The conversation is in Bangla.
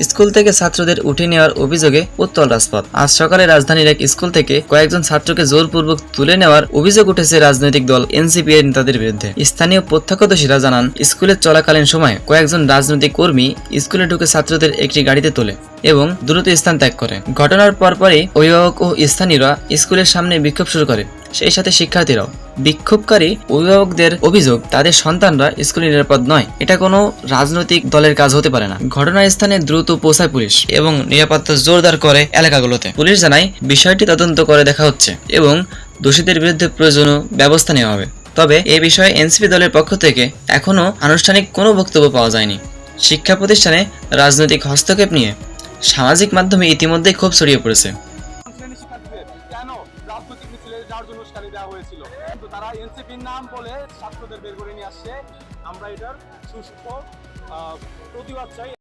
স্কুল থেকে ছাত্রদের উঠে নেওয়ার অভিযোগে উত্তল রাজপথ। আজ সকালে রাজধানীর এক স্কুল থেকে কয়েকজন ছাত্রকে জোরপূর্বক তুলে নেওয়ার অভিযোগ উঠেছে রাজনৈতিক দল এনসিপি এর নেতাদের বিরুদ্ধে। স্থানীয় প্রত্যক্ষদর্শীরা জানান, স্কুলে চলাকালীন সময় কয়েকজন রাজনৈতিক কর্মী স্কুলে ঢুকে ছাত্রদের একটি গাড়িতে তোলে এবং দ্রুত স্থান ত্যাগ করে। ঘটনার পরপরই অভিভাবক ও স্থানীয়রা স্কুলের সামনে বিক্ষোভ শুরু করে। সেই সাথে শিক্ষার্থীরাও। বিক্ষোভকারী অভিভাবকদের অভিযোগ, তাদের সন্তানরা স্কুলে নিরাপদ নয়। এটা কোনো রাজনৈতিক দলের কাজ হতে পারে না। ঘটনাস্থানে দ্রুত পৌঁছায় পুলিশ এবং নিরাপত্তা জোরদার করে এলাকাগুলোতে। পুলিশ জানায়, বিষয়টি তদন্ত করে দেখা হচ্ছে এবং দোষীদের বিরুদ্ধে প্রয়োজনীয় ব্যবস্থা নেওয়া হবে। তবে এ বিষয়ে এনসিপি দলের পক্ষ থেকে এখনও আনুষ্ঠানিক কোনো বক্তব্য পাওয়া যায়নি। শিক্ষা প্রতিষ্ঠানে রাজনৈতিক হস্তক্ষেপ নিয়ে সামাজিক মাধ্যমে ইতিমধ্যেই ক্ষোভ ছড়িয়ে পড়েছে। শিক্ষার্থীদের কেন? রাজনৈতিক মিছিলে যাওয়ার জন্য উস্কানি দেওয়া হয়েছিল। কিন্তু তারা এনসিপির নাম বলে ছাত্রদের বের করে নিয়ে আসছে। আমরা এটার সুস্থ প্রতিবাদ চাই।